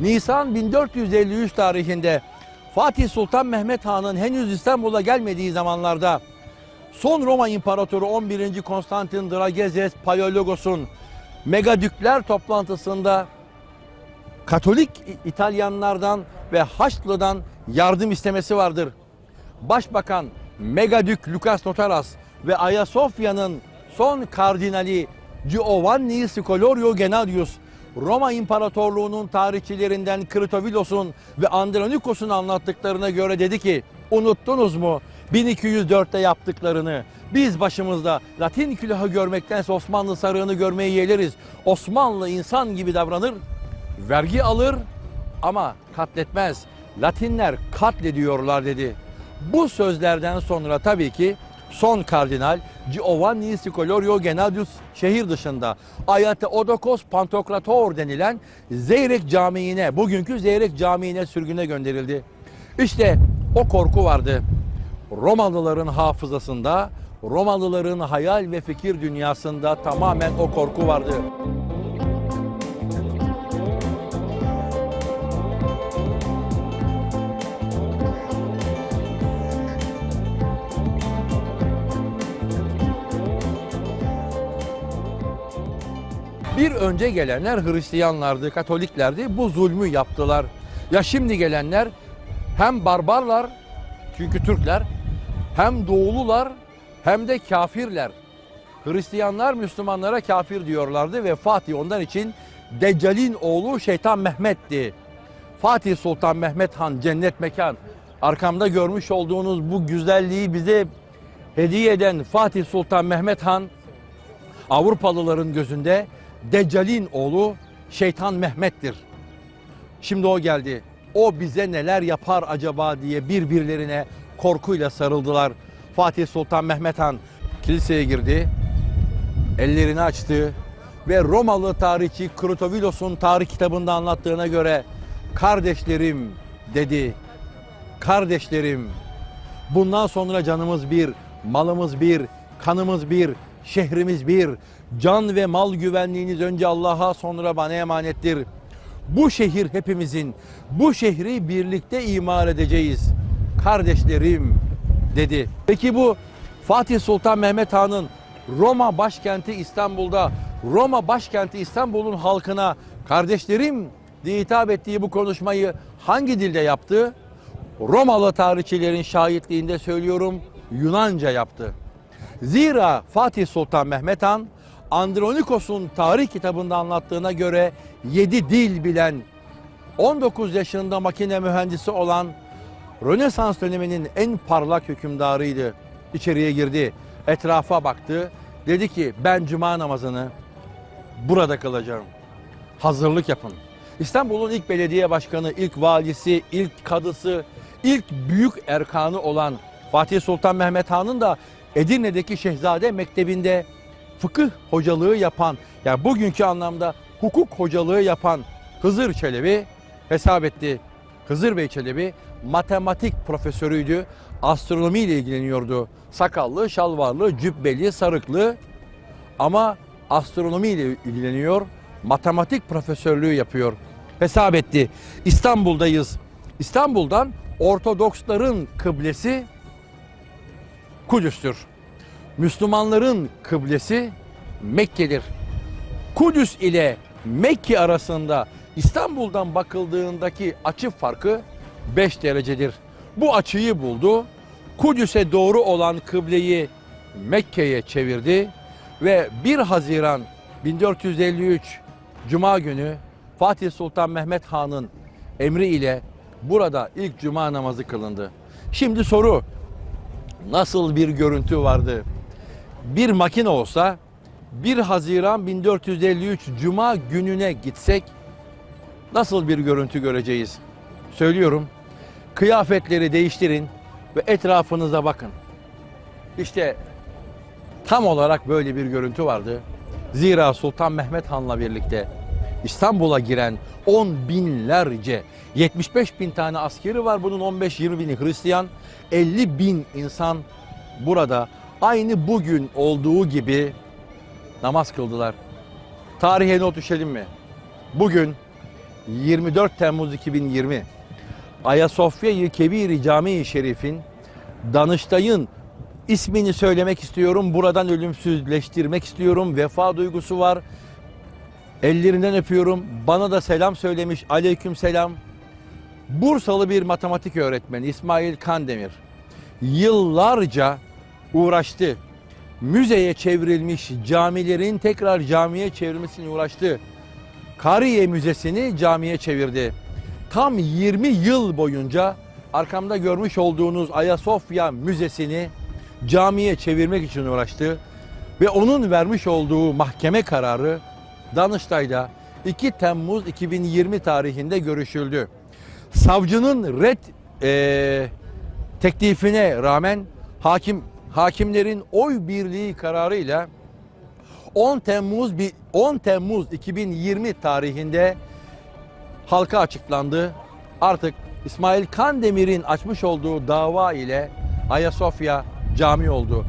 Nisan 1453 tarihinde Fatih Sultan Mehmet Han'ın henüz İstanbul'a gelmediği zamanlarda son Roma İmparatoru 11. Konstantin Dragezes Paleologos'un megadükler toplantısında Katolik İtalyanlardan ve Haçlı'dan yardım istemesi vardır. Başbakan Megadük Lucas Notaras ve Ayasofya'nın son kardinali Giovanni Scolorio Gennadius Roma İmparatorluğu'nun tarihçilerinden Kritovilos'un ve Andronikos'un anlattıklarına göre dedi ki unuttunuz mu 1204'te yaptıklarını biz başımızda Latin külahı görmektense Osmanlı sarığını görmeyi yeğleriz. Osmanlı insan gibi davranır, vergi alır ama katletmez. Latinler katlediyorlar dedi. Bu sözlerden sonra tabii ki son kardinal Giovanni Scolorio Gennadius şehir dışında Ayate Odokos Pantokrator denilen Zeyrek Camii'ne, bugünkü Zeyrek Camii'ne sürgüne gönderildi. İşte o korku vardı. Romalıların hafızasında, Romalıların hayal ve fikir dünyasında tamamen o korku vardı. Bir önce gelenler Hristiyanlardı, Katoliklerdi. Bu zulmü yaptılar. Ya şimdi gelenler hem barbarlar çünkü Türkler hem doğulular hem de kafirler. Hristiyanlar Müslümanlara kafir diyorlardı ve Fatih ondan için Deccal'in oğlu Şeytan Mehmet'ti. Fatih Sultan Mehmet Han cennet mekan. Arkamda görmüş olduğunuz bu güzelliği bize hediye eden Fatih Sultan Mehmet Han Avrupalıların gözünde Deccal'in oğlu Şeytan Mehmet'tir. Şimdi o geldi. O bize neler yapar acaba diye birbirlerine korkuyla sarıldılar. Fatih Sultan Mehmet Han kiliseye girdi. Ellerini açtı ve Romalı tarihçi Krutovilos'un tarih kitabında anlattığına göre kardeşlerim dedi. Kardeşlerim bundan sonra canımız bir, malımız bir, kanımız bir, şehrimiz bir. Can ve mal güvenliğiniz önce Allah'a sonra bana emanettir. Bu şehir hepimizin. Bu şehri birlikte imar edeceğiz. Kardeşlerim dedi. Peki bu Fatih Sultan Mehmet Han'ın Roma başkenti İstanbul'da Roma başkenti İstanbul'un halkına kardeşlerim diye hitap ettiği bu konuşmayı hangi dilde yaptı? Romalı tarihçilerin şahitliğinde söylüyorum Yunanca yaptı. Zira Fatih Sultan Mehmet Han Andronikos'un tarih kitabında anlattığına göre 7 dil bilen 19 yaşında makine mühendisi olan Rönesans döneminin en parlak hükümdarıydı. İçeriye girdi, etrafa baktı. Dedi ki ben cuma namazını burada kılacağım. Hazırlık yapın. İstanbul'un ilk belediye başkanı, ilk valisi, ilk kadısı, ilk büyük erkanı olan Fatih Sultan Mehmet Han'ın da Edirne'deki Şehzade Mektebi'nde fıkıh hocalığı yapan, yani bugünkü anlamda hukuk hocalığı yapan Hızır Çelebi hesap etti. Hızır Bey Çelebi matematik profesörüydü. Astronomi ile ilgileniyordu. Sakallı, şalvarlı, cübbeli, sarıklı ama astronomi ile ilgileniyor. Matematik profesörlüğü yapıyor. Hesap etti. İstanbul'dayız. İstanbul'dan Ortodoksların kıblesi Kudüs'tür. Müslümanların kıblesi Mekke'dir. Kudüs ile Mekke arasında İstanbul'dan bakıldığındaki açı farkı 5 derecedir. Bu açıyı buldu. Kudüs'e doğru olan kıbleyi Mekke'ye çevirdi ve 1 Haziran 1453 Cuma günü Fatih Sultan Mehmet Han'ın emri ile burada ilk cuma namazı kılındı. Şimdi soru nasıl bir görüntü vardı? Bir makine olsa 1 Haziran 1453 Cuma gününe gitsek nasıl bir görüntü göreceğiz? Söylüyorum. Kıyafetleri değiştirin ve etrafınıza bakın. İşte tam olarak böyle bir görüntü vardı. Zira Sultan Mehmet Han'la birlikte İstanbul'a giren 10 binlerce 75 bin tane askeri var bunun 15-20 bini Hristiyan 50 bin insan burada aynı bugün olduğu gibi namaz kıldılar. Tarihe not düşelim mi? Bugün 24 Temmuz 2020 Ayasofya-i Kebir-i Camii Şerif'in Danıştay'ın ismini söylemek istiyorum. Buradan ölümsüzleştirmek istiyorum. Vefa duygusu var. Ellerinden öpüyorum. Bana da selam söylemiş. Aleyküm selam. Bursalı bir matematik öğretmeni İsmail Kandemir yıllarca uğraştı. Müzeye çevrilmiş camilerin tekrar camiye çevrilmesine uğraştı. Kariye Müzesi'ni camiye çevirdi. Tam 20 yıl boyunca arkamda görmüş olduğunuz Ayasofya Müzesi'ni camiye çevirmek için uğraştı. Ve onun vermiş olduğu mahkeme kararı Danıştay'da 2 Temmuz 2020 tarihinde görüşüldü. Savcının red eee, teklifine rağmen hakim hakimlerin oy birliği kararıyla 10 Temmuz bi- 10 Temmuz 2020 tarihinde halka açıklandı. Artık İsmail Kandemir'in açmış olduğu dava ile Ayasofya cami oldu.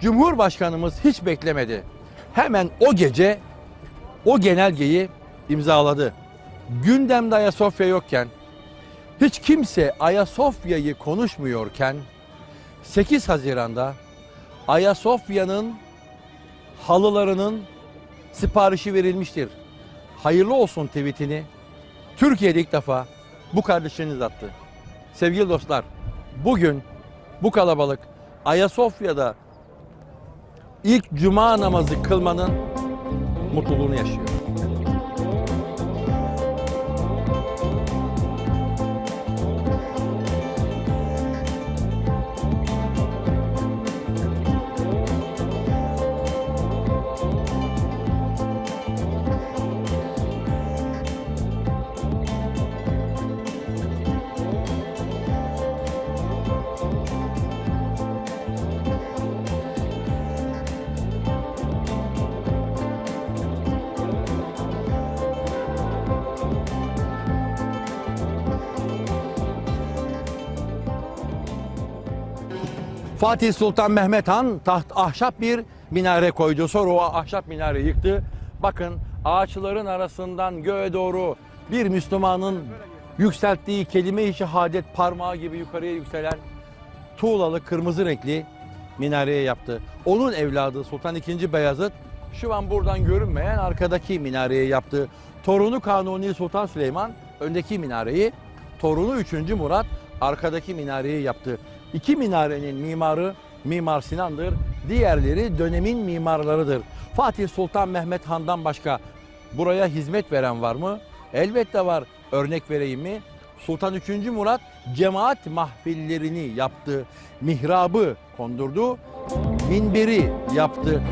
Cumhurbaşkanımız hiç beklemedi. Hemen o gece o genelgeyi imzaladı. Gündemde Ayasofya yokken, hiç kimse Ayasofya'yı konuşmuyorken 8 Haziran'da Ayasofya'nın halılarının siparişi verilmiştir. Hayırlı olsun tweetini Türkiye'de ilk defa bu kardeşleriniz attı. Sevgili dostlar, bugün bu kalabalık Ayasofya'da ilk cuma namazı kılmanın mutluluğunu yaşıyor. Fatih Sultan Mehmet Han taht ahşap bir minare koydu. Sonra o ahşap minareyi yıktı. Bakın ağaçların arasından göğe doğru bir Müslümanın yükselttiği kelime-i şehadet parmağı gibi yukarıya yükselen tuğlalı kırmızı renkli minareye yaptı. Onun evladı Sultan II. Beyazıt şu an buradan görünmeyen arkadaki minareye yaptı. Torunu Kanuni Sultan Süleyman öndeki minareyi, torunu 3. Murat arkadaki minareyi yaptı. İki minarenin mimarı Mimar Sinan'dır. Diğerleri dönemin mimarlarıdır. Fatih Sultan Mehmet Han'dan başka buraya hizmet veren var mı? Elbette var. Örnek vereyim mi? Sultan 3. Murat cemaat mahfillerini yaptı. Mihrabı kondurdu. Minberi yaptı.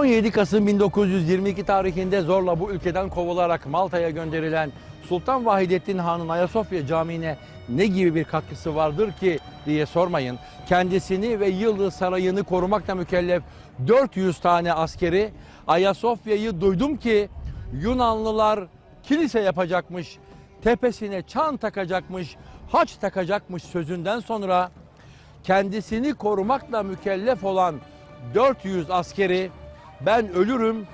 ...17 Kasım 1922 tarihinde zorla bu ülkeden kovularak Malta'ya gönderilen Sultan Vahidettin Han'ın Ayasofya Camii'ne ne gibi bir katkısı vardır ki diye sormayın. Kendisini ve Yıldız Sarayı'nı korumakla mükellef 400 tane askeri Ayasofya'yı duydum ki Yunanlılar kilise yapacakmış, tepesine çan takacakmış, haç takacakmış sözünden sonra kendisini korumakla mükellef olan 400 askeri ben ölürüm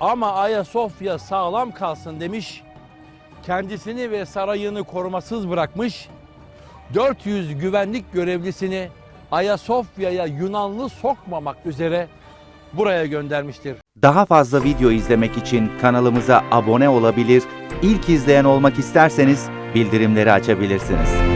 ama Ayasofya sağlam kalsın demiş. Kendisini ve sarayını korumasız bırakmış. 400 güvenlik görevlisini Ayasofya'ya Yunanlı sokmamak üzere buraya göndermiştir. Daha fazla video izlemek için kanalımıza abone olabilir, ilk izleyen olmak isterseniz bildirimleri açabilirsiniz.